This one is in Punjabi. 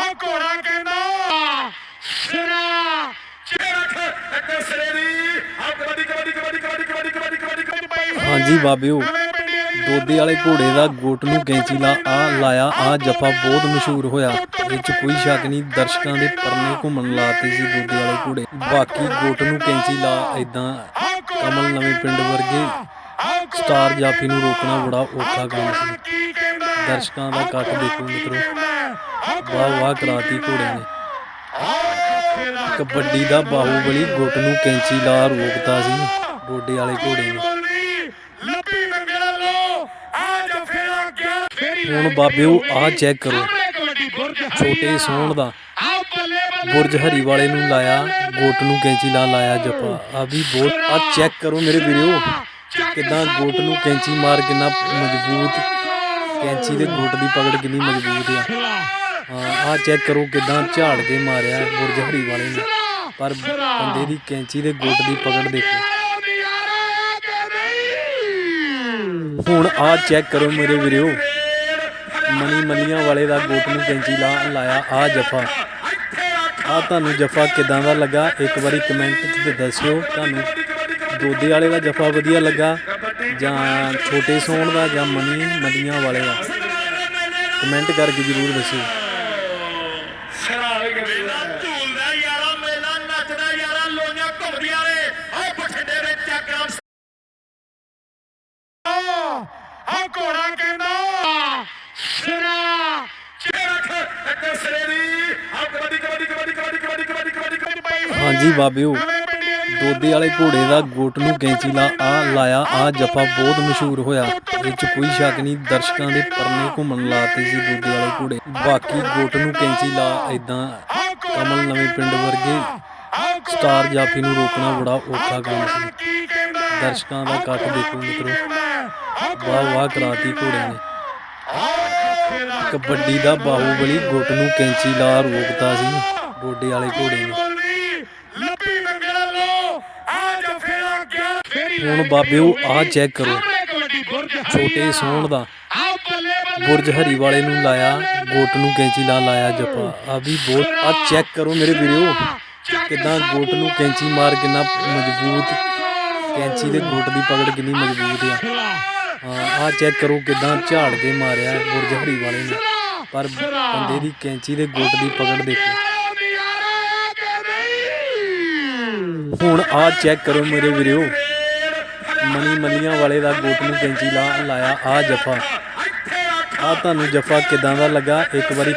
ਉਹ ਘੋੜਾ ਕਹਿੰਦਾ ਸਿਰਾ। ਹਾਂਜੀ ਬਾਬਿਓ ਦੋਦੇ ਵਾਲੇ ਘੋੜੇ ਦਾ ਗੋਟ ਨੂੰ ਕੈਂਚੀ ਲਾ ਆ ਲਾਇਆ ਆ ਜਫਾ ਬਹੁਤ ਮਸ਼ਹੂਰ ਹੋਇਆ। ਇਹ ਕੋਈ ਸ਼ੱਕ ਨਹੀਂ ਦਰਸ਼ਕਾਂ ਦੇ ਪਰਨੇ ਘੁੰਮਣ ਲਾਤੇ ਸੀ ਦੋਦੇ ਵਾਲੇ ਘੋੜੇ। ਬਾਕੀ ਗੋਟ ਨੂੰ ਕੈਂਚੀ ਲਾ ਇਦਾਂ ਕਮਲ ਨਵੇਂ ਪਿੰਡ ਵਰਗੇ ਸਟਾਰ ਜਾਫੀ ਨੂੰ ਰੋਕਣਾ ਬੜਾ ਔਖਾ ਕੰਮ ਸੀ। ਦਰਸ਼ਕਾਂ ਦਾ ਕੱਟ ਦੇਖੋ ਮਿੱਤਰੋ। ਵਾਹ ਵਾਹ ਕਰਾਤੀ ਘੋੜਿਆਂ ਨੇ। ਕਬੱਡੀ ਦਾ ਬਾਹੂਬਲੀ ਗੁੱਟ ਨੂੰ ਕੈਂਚੀ ਲਾ ਰੋਕਤਾ ਸੀ ਗੋਡੇ ਵਾਲੇ ਘੋੜੇ ਨੇ। ਹੁਣ ਬਾਬਿਓ ਆਹ ਚੈੱਕ ਕਰੋ। ਛੋਟੇ ਸੋਹਣ ਦਾ। ਬੁਰਜ ਹਰੀ ਵਾਲੇ ਨੂੰ ਲਾਇਆ, ਗੋਟ ਨੂੰ ਕੈਂਚੀ ਲਾ ਲਾਇਆ ਜੱਫਾ ਆ ਵੀ ਬਹੁਤ ਆ ਚੈੱਕ ਕਰੋ ਮੇਰੇ ਵੀਰੋ। ਕਿਦਾਂ ਗੋਟ ਨੂੰ ਕੈਂਚੀ ਮਾਰ ਕਿੰਨਾ ਮਜ਼ਬੂਤ, ਕੈਂਚੀ ਦੇ ਗੋਟ ਦੀ ਪਕੜ ਕਿੰਨੀ ਮਜ਼ਬੂਤ ਆ। ਆ ਚੈੱਕ ਕਰੋ ਕਿਦਾਂ ਝਾੜ ਕੇ ਮਾਰਿਆ ਬੁਰਜ ਵਾਲੇ ਨੇ। ਪਰ ਬੰਦੇ ਦੀ ਕੈਂਚੀ ਦੇ ਗੁੱਟ ਦੀ ਪਕੜ ਦੇਖੋ। ਹੁਣ ਆ ਚੈੱਕ ਕਰੋ ਮੇਰੇ ਵੀਰੋ। ਮਨੀ ਮਲੀਆਂ ਵਾਲੇ ਦਾ ਗੋਟ ਨੂੰ ਕੈਂਚੀ ਲਾ ਲਾਇਆ ਆ ਜਫਾ। ਆ ਤੁਹਾਨੂੰ ਜਫਾ ਕਿਦਾਂ ਦਾ ਲੱਗਾ? ਇੱਕ ਵਾਰੀ ਕਮੈਂਟ 'ਚ ਦੱਸਿਓ। ਤੁਹਾਨੂੰ ਦੋਦੇ ਵਾਲੇ ਦਾ ਜਫਾ ਵਧੀਆ ਲੱਗਾ ਜਾਂ ਛੋਟੇ ਸੋਹਣ ਦਾ ਜਾਂ ਮਨੀ ਮਲੀਆਂ ਵਾਲੇ ਦਾ? ਕਮੈਂਟ ਕਰਕੇ ਜਰੂਰ ਦੱਸਿਓ। ਵਾਲੇ ਕਰੀ ਮੇਲਾ ਝੂਲਦਾ ਯਾਰਾ ਮੇਲਾ ਨੱਚਦਾ ਯਾਰਾ ਲੋਈਆਂ ਘੁੰਮਦੀਆਂ ਨੇ। ਆਹ ਬਠਿੰਡੇ ਦੇ ਚੱਕਰਾਂ ਆਹ ਘੋੜਾ ਕਹਿੰਦਾ ਸਿਰਾ। ਚਿਹਰਾ ਇੱਥੇ ਸਿਰੇ ਦੀ। ਆਹ ਕਬੱਡੀ ਕਬੱਡੀ ਕਬੱਡੀ ਕਬੱਡੀ ਕਬੱਡੀ ਕਬੱਡੀ ਕਬੱਡੀ ਹਾਂਜੀ ਬਾਬਿਓ। ਦੋਦੇ ਵਾਲੇ ਘੋੜੇ ਦਾ ਗੋਟ ਨੂੰ ਕੈਂਚੀ ਲਾ, ਆ ਲਾਇਆ, ਆ ਜਫ਼ਾ ਬਹੁਤ ਮਸ਼ਹੂਰ ਹੋਇਆ। ਇਹ ਚ ਕੋਈ ਸ਼ੱਕ ਨਹੀਂ, ਦਰਸ਼ਕਾਂ ਦੇ ਪਰਨੇ ਘੁੰਮਣ ਲਾਤੇ ਸੀ ਦੋਦੇ ਵਾਲੇ ਘੋੜੇ। ਬਾਕੀ ਗੋਟ ਨੂੰ ਕੈਂਚੀ ਲਾ ਇਦਾਂ ਕਮਲ ਨਵੇਂ ਪਿੰਡ ਵਰਗੇ ਸਟਾਰ ਜਾਫੀ ਨੂੰ ਰੋਕਣਾ ਬੜਾ ਔਖਾ ਕੰਮ ਸੀ। ਦਰਸ਼ਕਾਂ ਦਾ ਕੱਟ ਦੇਖੋ ਮਿੱਤਰੋ। ਵਾਹ ਵਾਹ ਕਰਾਤੀ ਘੋੜਿਆਂ ਨੇ। ਕਬੱਡੀ ਦਾ ਬਾਹੂਬਲੀ ਗੁੱਟ ਨੂੰ ਕੈਂਚੀ ਲਾ ਰੋਕਤਾ ਸੀ ਗੋਡੇ ਵਾਲੇ ਘੋੜੇ ਨੇ। ਹੁਣ ਬਾਬਿਓ ਆਹ ਚੈੱਕ ਕਰੋ। ਛੋਟੇ ਸੋਹਣ ਦਾ। ਬੁਰਜ ਹਰੀ ਵਾਲੇ ਨੂੰ ਲਾਇਆ, ਗੋਟ ਨੂੰ ਕੈਂਚੀ ਲਾ ਲਾਇਆ ਜੱਫਾ ਆ ਵੀ ਬਹੁਤ, ਆ ਚੈੱਕ ਕਰੋ ਮੇਰੇ ਵੀਰੋ। ਕਿਦਾਂ ਗੋਟ ਨੂੰ ਕੈਂਚੀ ਮਾਰ ਕਿੰਨਾ ਮਜ਼ਬੂਤ, ਕੈਂਚੀ ਦੇ ਗੋਟ ਦੀ ਪਕੜ ਕਿੰਨੀ ਮਜ਼ਬੂਤ ਆ। ਹਾਂ, ਆ ਚੈੱਕ ਕਰੋ ਕਿਦਾਂ ਝਾੜ ਕੇ ਮਾਰਿਆ ਬੁਰਜ ਹਰੀ ਵਾਲੇ ਨੇ। ਪਰ ਬੰਦੇ ਦੀ ਕੈਂਚੀ ਦੇ ਗੋਟ ਦੀ ਪਕੜ ਦੇਖੋ। ਹੁਣ ਆ ਚੈੱਕ ਕਰੋ ਮੇਰੇ ਵੀਰੋ। ਮਨੀ ਮਲੀਆਂ ਵਾਲੇ ਦਾ ਗੋਟ ਨੂੰ ਕੈਂਚੀ ਲਾ ਲਾਇਆ ਆ ਜਫਾ। ਆ ਤੁਹਾਨੂੰ ਜਫਾ ਕਿਦਾਂ ਦਾ ਲੱਗਾ? ਇੱਕ ਵਾਰੀ